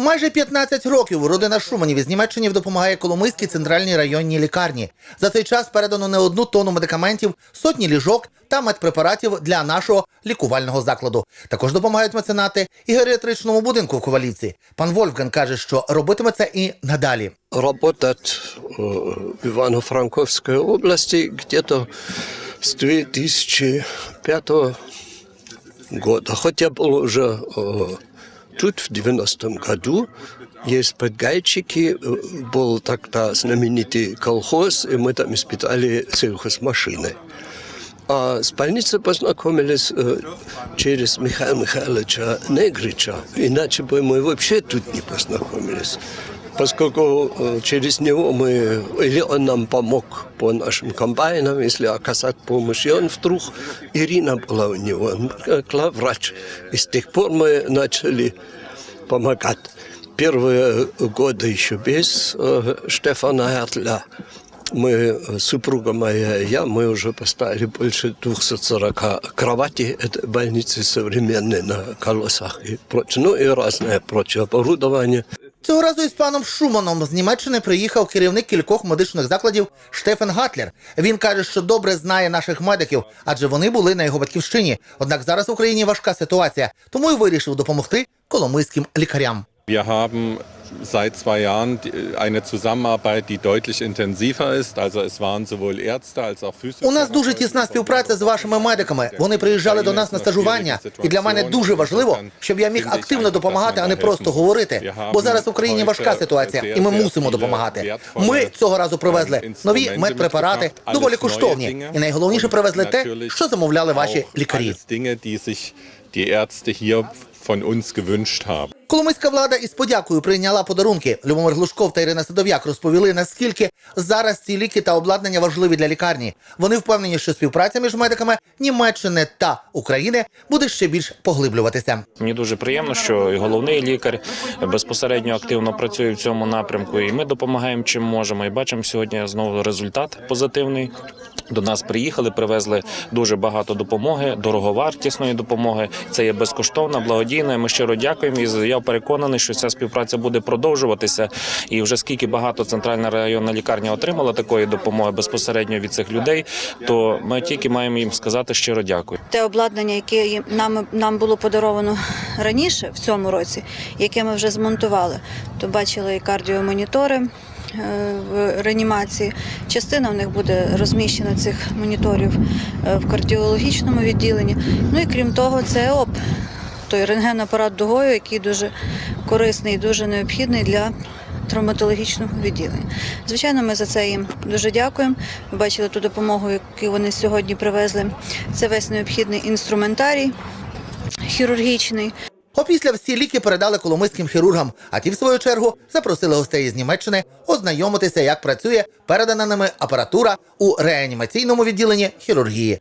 Майже 15 років родина Шуманів із Німеччини допомагає Коломийській центральній районній лікарні. За цей час передано не одну тонну медикаментів, сотні ліжок та медпрепаратів для нашого лікувального закладу. Також допомагають меценати і геріатричному будинку в Ковалівці. Пан Вольфген каже, що робитиме це і надалі. работает э, в Ивано-Франковской области где-то с 2005 года. Хотя был уже э, тут в 90-м году. Есть подгайчики, э, был тогда знаменитый колхоз, и мы там испытали сельхозмашины. А с больницей познакомились э, через Михаила Михайловича Негрича. Иначе бы мы вообще тут не познакомились. Поскольку э, через него мы, или он нам помог по нашим комбайнам, если оказать помощь. И он вдруг, Ирина была у него, он главврач. И с тех пор мы начали помогать. Первые годы еще без э, Штефана Гертля мы, э, супруга моя и я, мы уже поставили больше 240 кроватей этой больницы современной на колесах и прочее. Ну и разное прочее оборудование. Цього разу із паном Шуманом з Німеччини приїхав керівник кількох медичних закладів Штефен Гатлер. Він каже, що добре знає наших медиків, адже вони були на його батьківщині. Однак зараз в Україні важка ситуація, тому й вирішив допомогти коломийським лікарям. Seit zwei Jahren eine Zusammenarbeit, die deutlich intensiver ist. Also es waren sowohl Ärzte als auch Physiotherapeuten. У нас дуже тісна співпраця з вашими медиками. Вони приїжджали до нас на стажування, і для мене дуже важливо, щоб я міг активно допомагати, а не просто говорити. Бо зараз в Україні важка ситуація, і ми мусимо допомагати. Ми цього разу привезли нові медпрепарати, доволі коштовні, і найголовніше привезли те, що замовляли ваші лікарі. Die Ärzte hier von uns gewünscht haben. Коломийська влада із подякою прийняла подарунки. Любомир Глушков та Ірина Садов'як розповіли, наскільки зараз ці ліки та обладнання важливі для лікарні. Вони впевнені, що співпраця між медиками Німеччини та України буде ще більш поглиблюватися. Мені дуже приємно, що і головний лікар безпосередньо активно працює в цьому напрямку, і ми допомагаємо чим можемо. І бачимо сьогодні знову результат позитивний. До нас приїхали, привезли дуже багато допомоги, дороговартісної допомоги. Це є безкоштовна, благодійна. Ми щиро дякуємо. І я переконаний, що ця співпраця буде продовжуватися. І вже скільки багато центральна районна лікарня отримала такої допомоги безпосередньо від цих людей, то ми тільки маємо їм сказати щиро дякую. те обладнання, яке нам, нам було подаровано раніше в цьому році, яке ми вже змонтували, то бачили і кардіомонітори в реанімації. Частина в них буде розміщена цих моніторів е, в кардіологічному відділенні. Ну і крім того, це ОП, той рентгенапарат дугою, який дуже корисний і дуже необхідний для травматологічного відділення. Звичайно, ми за це їм дуже дякуємо. Бачили ту допомогу, яку вони сьогодні привезли. Це весь необхідний інструментарій хірургічний. Опісля всі ліки передали коломийським хірургам, а ті, в свою чергу, запросили гостей із Німеччини ознайомитися, як працює передана ними апаратура у реанімаційному відділенні хірургії.